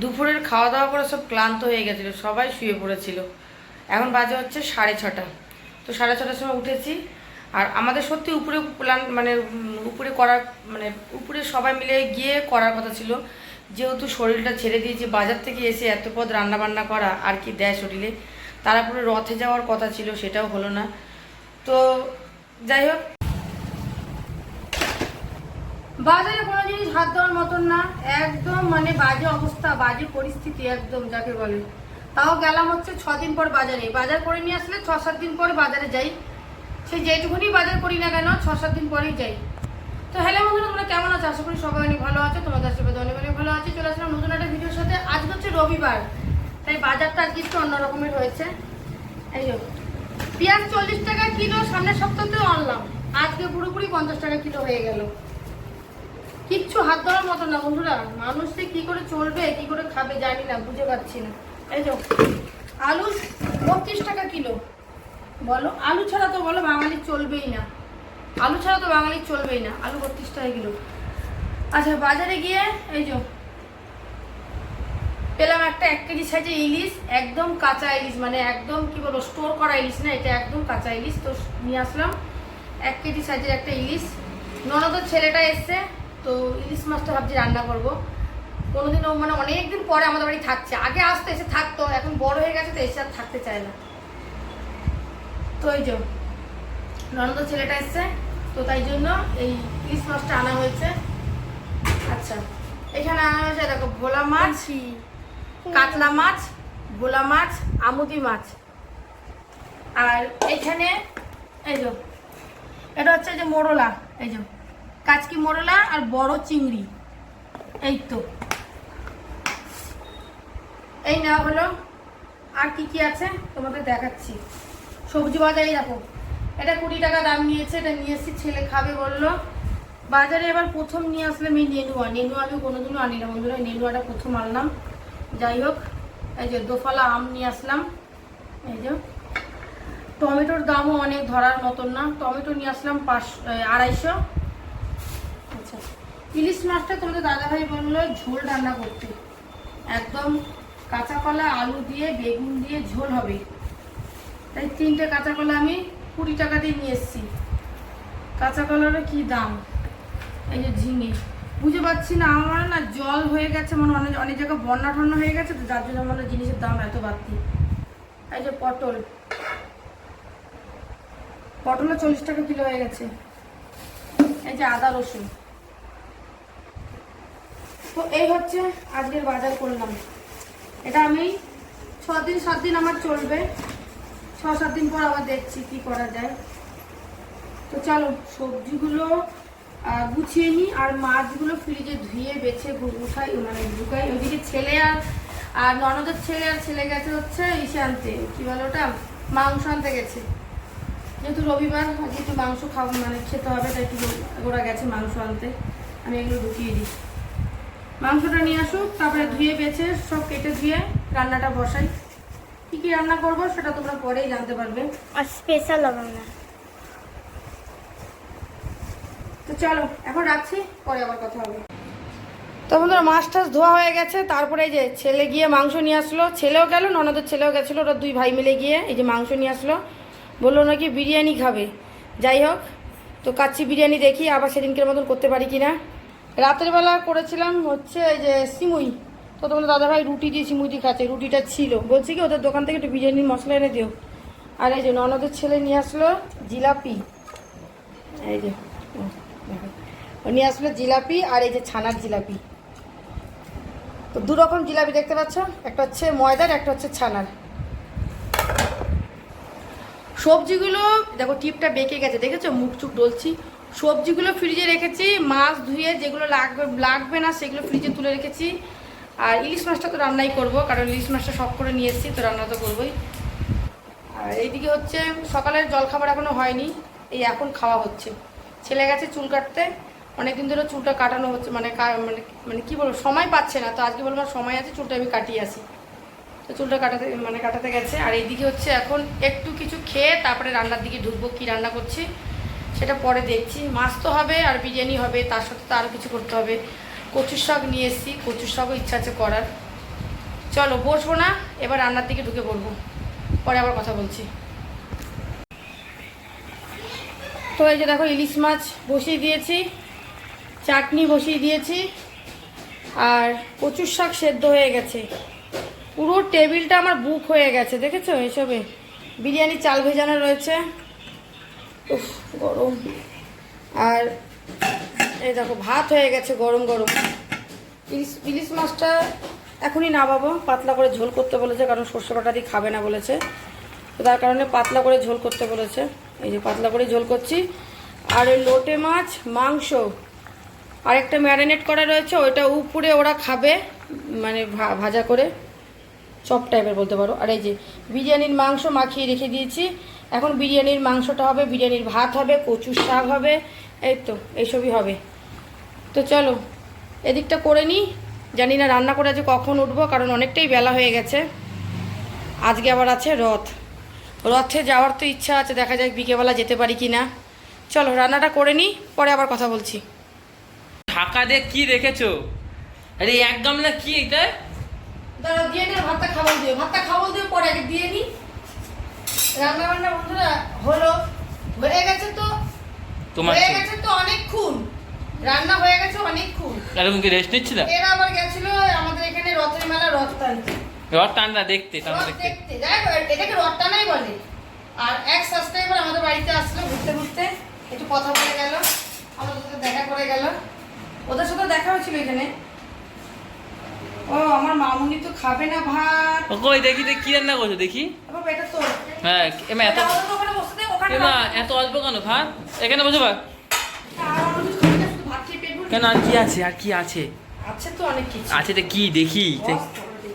দুপুরের খাওয়া দাওয়া করে সব ক্লান্ত হয়ে গেছিল, সবাই শুয়ে পড়েছিল। এখন বাজে হচ্ছে সাড়ে ছটা। তো সাড়ে ছটার সময় উঠেছি, আর আমাদের সত্যি উপরে প্ল্যান মানে উপরে করার মানে উপরে সবাই মিলে গিয়ে করার কথা ছিল। যেহেতু শরীরটা ছেড়ে দিয়েছি, বাজার থেকে এসে এত পদ রান্নাবান্না করা, আর কি দেয় শরীরে তারপরে রথে যাওয়ার কথা ছিল, সেটাও হলো না। তো যাই হোক বাজারে কোনো জিনিস হাত দেওয়ার মতন না। একদম মানে বাজে অবস্থা, বাজে পরিস্থিতি একদম, যাকে বলে। তাও গেলাম হচ্ছে দিন পর বাজারে। বাজার করে নিয়ে আসলে ছ সাত দিন পর বাজারে যাই। সেই যেটুকুনি বাজার করি না কেন, ছ সাত দিন পরেই যাই। তো হ্যালো বন্ধুরা, তোমরা কেমন আছো? আশা করি সবাই অনেক ভালো আছো, তোমাদের আশীর্বাদ অনেক অনেক ভালো আছে। চলে আসলাম নতুন একটা ভিডিওর সাথে। আজ হচ্ছে রবিবার। তাই বাজারটা আজকে একটু অন্য রকমের হয়েছে। এই পেঁয়াজ চল্লিশ টাকা কিলো, সামনের সপ্তাহতেও আনলাম। আজকে পুরোপুরি পঞ্চাশ টাকা কিলো হয়ে গেল। কিচ্ছু হাত ধরার মতো না, বন্ধুরা। মানুষ কি করে চলবে, কি করে খাবে, জানি না, বুঝে পাচ্ছি না। এই তো আলু বত্রিশ টাকা কিলো। বলো, আলু ছাড়া তো বলো বাঙালি চলবেই না। আলু ছাড়া তো বাঙালি চলবেই না, আলু বত্রিশ টাকা কিলো। আচ্ছা বাজারে গিয়ে, এই যে, পেলাম একটা এক কেজি সাইজে ইলিশ, একদম কাঁচা ইলিশ মানে একদম কি বলব স্টোর করা ইলিশ না, এটা একদম কাঁচা ইলিশ। তো নিয়ে আসলাম, এক কেজি সাইজের একটা ইলিশ। ননদের ছেলেটা এসছে তো ইলিশ মাছটা ভাবছি রান্না করব। কোনোদিন ও মানে অনেকদিন পরে আমাদের বাড়ি থাকছে। আগে আসতো এসে থাকতো এখন বড় হয়ে গেছে তো এসে আর থাকতে চায় না। তো এই যে ননদের ছেলেটা এসছে তো তাই জন্য এই ইলিশ মাছটা আনা হয়েছে। আচ্ছা এখানে আনা হয়েছে দেখো ভোলা মাছ কাতলা মাছ ভোলা মাছ আমুদি মাছ। আর এখানে এই যে এটা হচ্ছে যে মোরলা এই যে। কাচকি মোরলা আর বড় চিংড়ি। এই তো। এই নেওয়া হলো। আর কি কি আছে? তোমাদের দেখাচ্ছি। সবজি বাজারে দেখো। এটা কুড়ি টাকা দাম নিয়েছে, এটা নিয়ে এসেছি, ছেলে খাবে বলল। বাজারে এবার প্রথম নিয়ে আসলাম এই নেনুয়া। নেনুয়া আমি কোনোদিনও আনি না বন্ধুরা নেনুয়াটা প্রথম আনলাম। যাই হোক, এই যে দোফালা আম নিয়ে আসলাম। এই যে। টমেটোর দামও অনেক ধরার মতন না। টমেটো নিয়ে আসলাম পাঁচশো আড়াইশো। ইলিশ মাছটা তোমাদের দাদাভাই বলল ঝোল রান্না করতে। একদম কাঁচা কলা, আলু দিয়ে, বেগুন দিয়ে ঝোল হবে। তাই তিনটে কাঁচা কলা আমি কুড়ি টাকা দিয়ে নিয়ে এসেছি। কাঁচা কলারও কি দাম? এই যে ঝিঙে। বুঝে পাচ্ছি না, আমার না জল হয়ে গেছে মানে অনেক অনেক জায়গায় বন্যা টন্যা হয়ে গেছে তো, যার জন্য মানে জিনিসের দাম এত বাড়তি। এই যে পটল। পটলও চল্লিশ টাকা কিলো হয়ে গেছে। এই যে আদা রসুন। তো এই হচ্ছে আজকের বাজার করলাম। এটা আমি ছ দিন সাত দিন আমার চলবে। ছ, সাত দিন পর আবার দেখছি কি করা যায়। তো চলো, সবজিগুলো গুছিয়ে নিই আর মাছগুলো ফ্রিজে ধুয়ে বেছে গু- উঠাই মানে ঢুকাই। ওইদিকে ছেলে আর আর ননদের ছেলে আর ছেলে গেছে হচ্ছে ইসে আনতে। কি বলো ওটা? মাংস আনতে গেছে। যেহেতু রবিবার, আজকে একটু মাংস খাব মানে খেতে হবে, তাই একটু ওরা গেছে মাংস আনতে। আমি এগুলো ঢুকিয়ে দিই। মাংসটা নিয়ে আসুক তারপরে ধুয়ে বেছে সব কেটে ধুয়ে রান্নাটা বসাই। কি কি রান্না করব সেটা তোমরা পরেই জানতে পারবে। আর স্পেশাল হবে না। তো চলো এখন রাখছি পরে আবার কথা হবে। তো বন্ধুরা মাছ টাছ ধোয়া হয়ে গেছে তারপরে এই যে ছেলে গিয়ে মাংস নিয়ে আসলো। ছেলেও গেল ননদের ছেলেও গেছিল ওরা দুই ভাই মিলে গিয়ে এই যে মাংস নিয়ে আসলো। বলল নাকি বিরিয়ানি খাবে। যাই হোক তো কাচ্চি বিরিয়ানি দেখি আবার সেদিনকের মতন করতে পারি কি না রাতের বেলা করেছিলাম হচ্ছে এই যে সিমুই। তো তোমার দাদা ভাই রুটি দিয়ে সিমুই দিয়ে খাচ্ছে, রুটিটা ছিল। বলছি কি, ওদের দোকান থেকে একটু বিরিয়ানির মশলা এনে দিও। আর এই যে ননদের ছেলে নিয়ে আসলো জিলাপি। এই যে নিয়ে আসলো জিলাপি আর এই যে ছানার জিলাপি। তো দু রকম জিলাপি দেখতে পাচ্ছ, একটা হচ্ছে ময়দার, একটা হচ্ছে ছানার। সবজিগুলো, দেখো টিপটা বেঁকে গেছে, দেখেছ? মুখ চুখ ডলছি। সবজিগুলো ফ্রিজে রেখেছি, মাছ ধুয়ে যেগুলো লাগবে লাগবে না সেগুলো ফ্রিজে তুলে রেখেছি। আর ইলিশ মাছটা তো রান্নাই করব, কারণ ইলিশ মাছটা সব করে নিয়ে এসেছি, তো রান্না তো করবোই। আর এইদিকে হচ্ছে, সকালের জলখাবার এখনও হয়নি, এই এখন খাওয়া হচ্ছে। ছেলে গেছে চুল কাটতে, অনেকদিন ধরে চুলটা কাটানো হচ্ছে মানে মানে মানে কী বলব, সময় পাচ্ছে না, তো আজকে বলব সময় আছে, চুলটা আমি কাটিয়ে আসি। তো চুলটা কাটাতে মানে কাটাতে গেছে, আর এইদিকে হচ্ছে এখন একটু কিছু খেয়ে তারপরে রান্নার দিকে ঢুকবো, কি রান্না করছি। সেটা পরে দেখছি। মাছ তো হবে আর বিরিয়ানি হবে, তার সাথে তো আরও কিছু করতে হবে। কচুর শাক নিয়ে এসেছি, কচুর শাকও ইচ্ছা আছে করার। চলো, বসবো না, এবার রান্নার দিকে ঢুকে পড়ব। পরে আবার কথা বলছি। তো এই যে দেখো, ইলিশ মাছ বসিয়ে দিয়েছি, চাটনি বসিয়ে দিয়েছি, আর কচুর শাক সেদ্ধ হয়ে গেছে। পুরো টেবিলটা আমার বুক হয়ে গেছে, দেখেছ এসবে? বিরিয়ানি চাল ভেজানো রয়েছে। গরম। আর এই দেখো, ভাত হয়ে গেছে গরম গরম। ইলিশ ইলিশ মাছটা এখনই নামাবো, পাতলা করে ঝোল করতে বলেছে, কারণ সর্ষে বাটা দিয়ে খাবে না বলেছে। তো তার কারণে পাতলা করে ঝোল করতে বলেছে। এই যে পাতলা করে ঝোল করছি। আর ওই লোটে মাছ, মাংস আর একটা ম্যারিনেট করা রয়েছে, ওইটা উপরে ওরা খাবে মানে ভাজা করে। চপ টাইপের বলতে পারো। আর এই যে বিরিয়ানির মাংস মাখিয়ে রেখে দিয়েছি। এখন বিরিয়ানির মাংসটা হবে বিরিয়ানির ভাত হবে কচুর শাক হবে এই তো এইসবই হবে। তো চলো এদিকটা করে নিই। জানি না রান্না করে আজকে কখন উঠবো কারণ অনেকটাই বেলা হয়ে গেছে। আজকে আবার আছে রথ। রথে যাওয়ার তো ইচ্ছা আছে দেখা যাক বিকেবেলা যেতে পারি কি না চলো রান্নাটা করে নিই পরে আবার কথা বলছি। ঢাকা দিয়ে কি রেখেছো আরে এক গামলা কি এটা? দাঁড়া দিয়ে নে ভাতটা খাবার দিও ভাতটা খাবার দিও পরে আগে দিয়ে নি রান্না বান্না বন্ধুরা হলো হয়ে গেছে তো তোমার হয়ে গেছে তো অনেকক্ষণ রান্না হয়ে গেছে অনেকক্ষণ আরে তুমি কি রেস্ট নিচ্ছিল এরা আবার গেছিল আমাদের এখানে রথের মেলা রথ টানতে। রথ টান্না দেখতে রথ দেখতে। দেখতে। এটাকে রথ টানাই বলে। আর এক সাবস্ক্রাইবার আমাদের বাড়িতে আসলো ঘুরতে ঘুরতে। একটু কথা বলে গেল আমাদের সাথে দেখা করে গেল। ওদের সাথে দেখা হয়েছিল এখানে। ও আমার মামুনি তো খাবে না ভাত। ও কই দেখি দেখি কি রান্না করছ দেখি। বাবা এটা তো হ্যাঁ এমা এত এমা এত অল্প কেন? ভাত? এখানে বসে ভাত? কেন আর কি আছে? আর কি আছে? আছে তো অনেক কিছু। আছে তো কি? দেখি। বস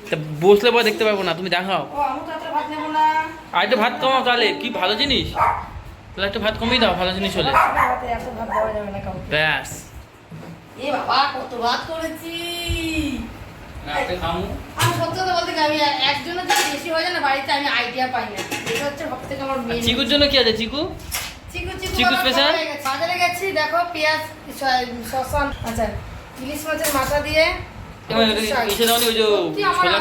তা বসলে পরে দেখতে পারব না তুমি দেখাও। আমি তো এত ভাত নেব না। আর একটু ভাত কমাও তাহলে। কি ভালো জিনিস? তাহলে একটু ভাত কমিয়ে দাও ভালো জিনিস হলে। ভাতে এত ভাত দেওয়া যাবে না কাউকে। ব্যাস। এ বাবা কত ভাত করেছি। আমি সত্যি কথা বলতে আমি একজনের যদি বেশি হয়ে যায় না বাড়িতে আমি আইডিয়া পাই না। চিকুর জন্য কি আছে চিকু? চিকু গেছে। বাজারে গেছি দেখো পেঁয়াজ শসা আচ্ছা ইলিশ মাছের মাথা দিয়ে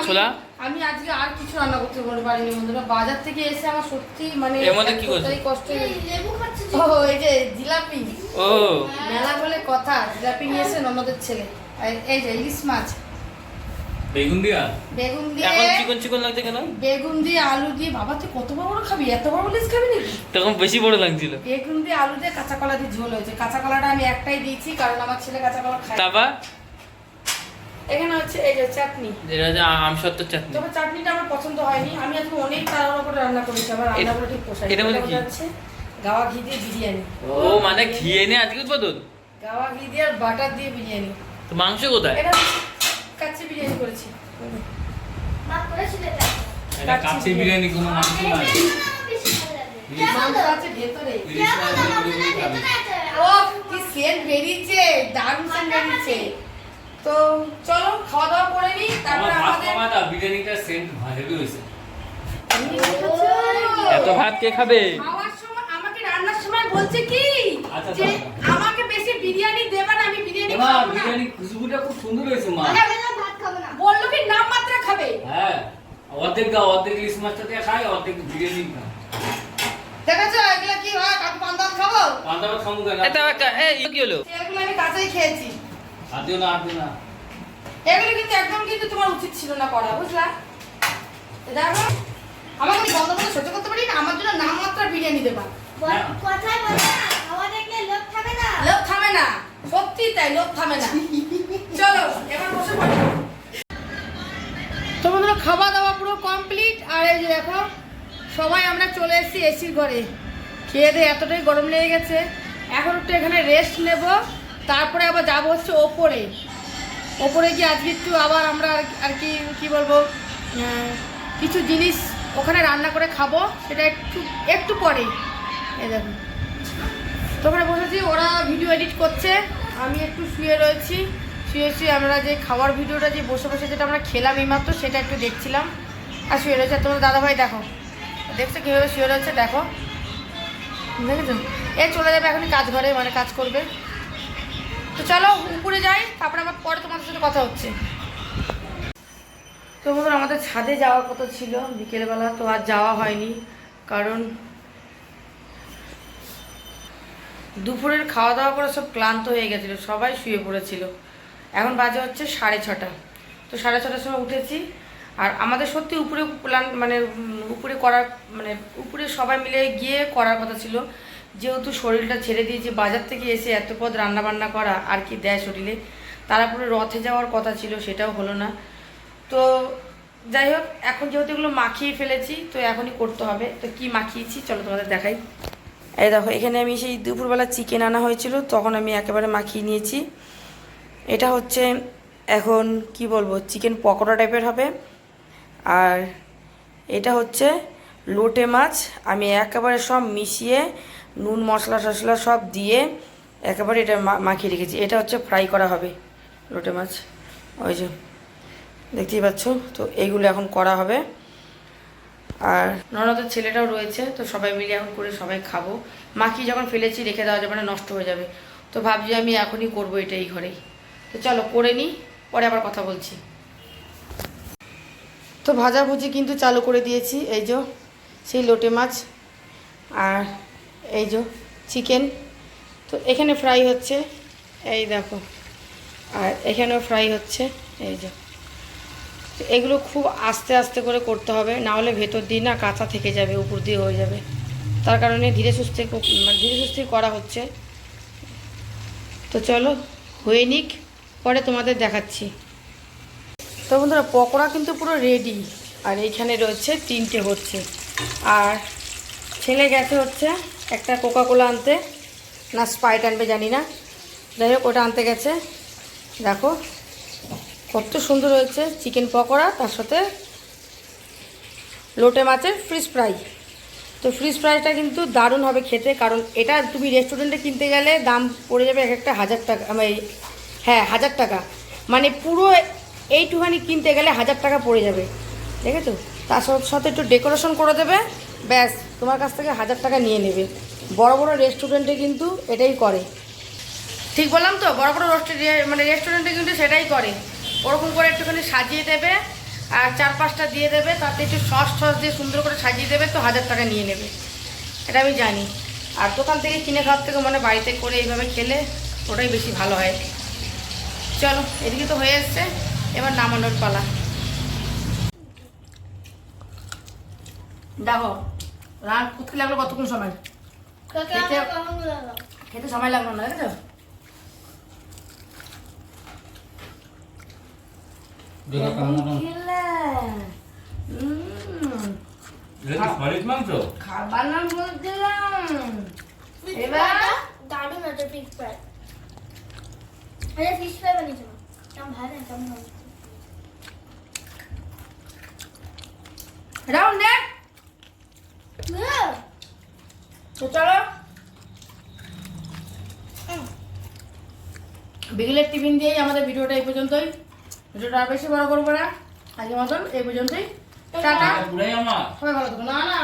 ছোলা আমি- আজকে আর কিছু রান্না করতে পারিনি বন্ধুরা। বাজার থেকে এসে আমার সত্যি মানে এর মধ্যে কি? কষ্ট। ও এই যে জিলাপি। ও। মেলা বলে কথা জিলাপি নিয়েছে ননদের ছেলে। এই যে ইলিশ মাছ। বেগুন দিয়া? বেগুন দিয়ে এখন চিকন চিকন লাগছে কেন? বেগুন দিয়ে আলু দিয়ে বাবা তুই কত বড় বড় খাবি? এত বড় খাবি নাকি? তখন বেশি বড় লাগছিল। বেগুন দিয়ে আলু দিয়ে কাঁচা কলা দিয়ে ঝোল হয়েছে। কাঁচা কলাটা আমি একটাই দিয়েছি কারণ আমার ছেলে কাঁচা কলা খায়। তারপর? এখানে হচ্ছে এই যে চাটনি। এটা হচ্ছে আম সত্তর চাটনি। তবে চাটনিটা আমার পছন্দ হয়নি। আমি আজকে অনেক তাড়াহুড়ো করে রান্না করেছি। আমার রান্না করে ঠিক পোষায় মধ্যে কি? গাওয়া ঘি দিয়ে বিরিয়ানি। ও মানে ঘিয়ে নে আজকে উদ্বোধন গাওয়া ঘি দিয়ে আর বাটার দিয়ে বিরিয়ানি। তো মাংস কোথায়? এটা কাচ্চি বিরিয়ানি করেছি। এটা কাচ্চি বিরিয়ানি। কোনো মাংস নাই মাংস আছে ভেতরে। ও কি সেন্ট বেরিয়েছে দারুণ সেন্ট বেরিয়েছে। তো চলো খাওয়া দাওয়া করে নি আমার তারপরে আমাদের দাও বিরিয়ানিটা সেন্ট হেভি হয়েছে। এত ভাত কে খাবে? খাওয়ার সময় আমাকে রান্নার সময় বলছে কি? আচ্ছা, যে আচ্ছা। আমাকে বেশি বিরিয়ানি দেবে না আমি বিরিয়ানি মা খাব না। বিরিয়ানি খুশবুটা খুব সুন্দর হয়েছে মা। বলল কি নাম মাত্রা খাবে। হ্যাঁ অর্ধেক দাও অর্ধেক ইলিশ মাছটা দিয়ে খাই অর্ধেক বিরিয়ানি খাই। দেখেছ? এগুলো কি হয়? কাকু পান্তাল খাব? পান্তাভাত খামু কেন? এটা এই কি হলো? এগুলো আমি কাঁচাই খেয়েছি। আর দিও না আর দিও না। এগুলো কিন্তু একদম কিন্তু তোমার উচিত ছিল না করা বুঝলা? দেখো আমাকে আমি বন্ধ করে সহ্য করতে পারি না আমার জন্য নাম মাত্রা বিরিয়ানি দেবা। কথায় বলে না খাওয়া দেখলে লোক না। থামে না সত্যি তাই লোভ থামে না। চলো এবার বসে পড়ি। তো বন্ধুরা খাওয়া দাওয়া পুরো কমপ্লিট আর এই যে দেখো, সবাই আমরা চলে এসেছি এসির ঘরে। খেয়ে দিয়ে এতটাই গরম লেগে গেছে। এখন একটু এখানে রেস্ট নেব। তারপরে আবার যাব হচ্ছে ওপরে। ওপরে গিয়ে আজকে একটু আবার আমরা আর- কি কি বলব কিছু জিনিস ওখানে রান্না করে খাব। সেটা একটু একটু পরেই এই দেখো। তো ওখানে বসেছি, ওরা ভিডিও এডিট করছে। আমি একটু শুয়ে রয়েছি। শুয়ে আমরা যে খাওয়ার ভিডিওটা যে বসে বসে যেটা আমরা খেলাম এইমাত্র, সেটা একটু দেখছিলাম। আর শুয়ে রয়েছে, তোমার দাদাভাই দেখো। দেখছ কীভাবে শুয়ে রয়েছে? দেখো। দেখেছ? এ চলে যাবে এখনই কাজ ঘরে মানে কাজ করবে। তো চলো, উপরে যাই, তারপরে আমার পরে তোমাদের সাথে কথা হচ্ছে। তো বন্ধুরা, আমাদের ছাদে যাওয়ার কথা ছিল বিকেলবেলা, তো আর যাওয়া হয়নি। কারণ দুপুরের খাওয়া দাওয়া করে সব ক্লান্ত হয়ে গেছিল, সবাই শুয়ে পড়েছিল। এখন বাজে হচ্ছে সাড়ে ছটা। তো সাড়ে ছটার সময় উঠেছি। আর আমাদের সত্যি উপরে প্ল্যান মানে উপরে করার মানে উপরে সবাই মিলে গিয়ে করার কথা ছিল। যেহেতু শরীরটা ছেড়ে দিয়েছি, বাজার থেকে এসে এত পদ রান্নাবান্না করা, আর কি দেয় শরীরে? তারপরে রথে যাওয়ার কথা ছিল, সেটাও হলো না। তো যাই হোক, এখন যেহেতু এগুলো মাখিয়ে ফেলেছি, তো এখনই করতে হবে। তো কি মাখিয়েছি, চলো তোমাদের দেখাই। এই দেখো, এখানে আমি সেই দুপুরবেলা চিকেন আনা হয়েছিল, তখন আমি একেবারে মাখিয়ে নিয়েছি। এটা হচ্ছে এখন কি বলব চিকেন পকোড়া টাইপের হবে। আর এটা হচ্ছে লোটে মাছ। আমি একেবারে সব মিশিয়ে নুন, মশলা টশলা সব দিয়ে একেবারে এটা মাখিয়ে রেখেছি। এটা হচ্ছে ফ্রাই করা হবে লোটে মাছ। ওই যে, দেখতেই পাচ্ছ? তো এইগুলো এখন করা হবে। আর ননদের ছেলেটাও রয়েছে, তো সবাই মিলে এখন করে সবাই খাব। মাখি যখন ফেলেছি, রেখে দেওয়া যাবে না, নষ্ট হয়ে যাবে। তো ভাবছি আমি এখনই করব এটা এই ঘরেই। তো চলো, করে নিই পরে আবার কথা বলছি। তো ভাজাভুজি কিন্তু চালু করে দিয়েছি, এই যে সেই লোটে মাছ আর এই যে চিকেন। তো এখানে ফ্রাই হচ্ছে, এই দেখো, আর এখানেও ফ্রাই হচ্ছে, এই যে। এগুলো খুব আস্তে আস্তে করে করতে হবে, না হলে ভেতর দিয়ে না কাঁচা থেকে যাবে, উপর দিয়ে হয়ে যাবে। তার কারণে ধীরে সুস্থে মানে ধীরে সুস্থে করা হচ্ছে। তো চলো, হয়ে নিক। পরে তোমাদের দেখাচ্ছি। তো বন্ধুরা, পকোড়া কিন্তু পুরো রেডি আর এইখানে রয়েছে তিনটে হচ্ছে। আর ছেলে গেছে হচ্ছে একটা কোকা কোলা আনতে। না স্পাইট আনবে, জানি না। যাই হোক, ওটা আনতে গেছে। দেখো, কত সুন্দর হয়েছে চিকেন পকোড়া, তার সাথে লোটে মাছের ফ্রিজ ফ্রাই তো ফ্রিজ ফ্রাইটা কিন্তু দারুণ হবে খেতে, কারণ এটা তুমি রেস্টুরেন্টে কিনতে গেলে দাম পড়ে যাবে এক একটা হাজার টাকা মানে হ্যাঁ হাজার টাকা। মানে পুরো এইটুখানি কিনতে গেলে হাজার টাকা পড়ে যাবে। দেখেছ? তার সাথে- একটু ডেকোরেশন করে দেবে। ব্যাস, তোমার কাছ থেকে হাজার টাকা নিয়ে নেবে। বড় বড় রেস্টুরেন্টে কিন্তু এটাই করে। ঠিক বললাম তো? বড় বড় মানে রেস্টুরেন্টে কিন্তু সেটাই করে। ওরকম করে একটুখানি সাজিয়ে দেবে। আর চার পাঁচটা দিয়ে দেবে। তাতে একটু সস টস দিয়ে সুন্দর করে সাজিয়ে দেবে তো হাজার টাকা নিয়ে নেবে। এটা আমি জানি। আর দোকান থেকে কিনে খাওয়ার থেকে মানে বাড়িতে করে এইভাবে খেলে ওটাই বেশি ভালো হয়। চলো এদিকে তো হয়ে এসছে এবার নামানোর পালা। দেখো রান করতে লাগল কতক্ষণ সময়? খেতে- সময় লাগল না দেখেছ খাবার নাম বলছিলাম। এবার? দারুণ আছে ফিশ ফ্রাই আরে ফিশ ফ্রাই বানিয়েছিল কেমন ভালো না কেমন হবে রাউন্ড নেট হ্যাঁ। তো চলো। বিকেলের টিফিন দিয়েই আমাদের ভিডিওটা এই পর্যন্তই। ভিডিওটা আর বেশি বড় করব না। আজকের মতন এই পর্যন্তই। টাটা। সবাই ভালো থাকো। না না।